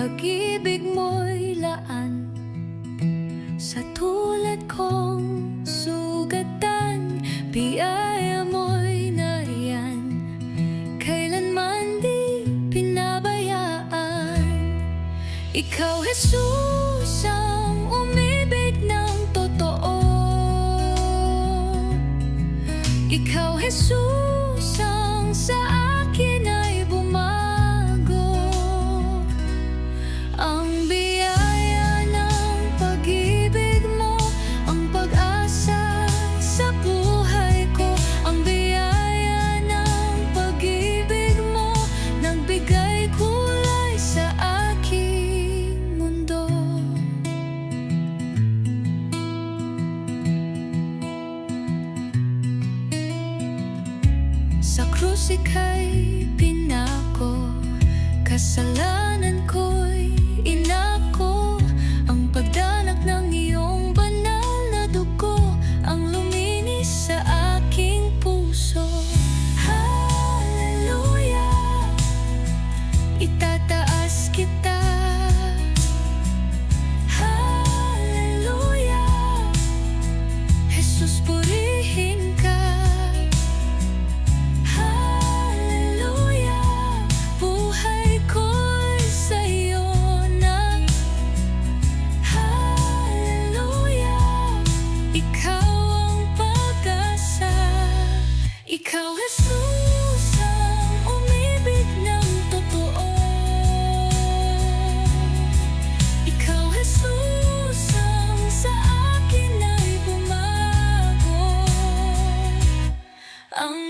pag-ibig mo'y laan Sa tulad kong sugatan. Biyaya mo'y nariyan Kailanman di pinabayaan. Ikaw, Jesus, ang umibig ng totoo. Ikaw, Jesus, Sa krus ika'y pinako Kasalanan Ikaw, Jesus, ang umibig ng totoo. Ikaw, Jesus, ang sa akin ay bumago. Ang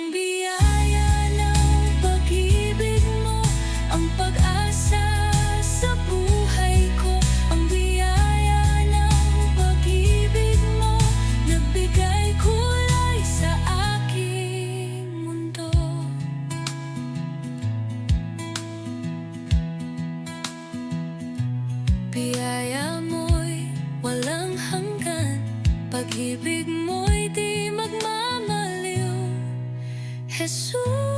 Biyaya mo'y walang hanggan. Pag-ibig mo'y di magmamaliw. Jesus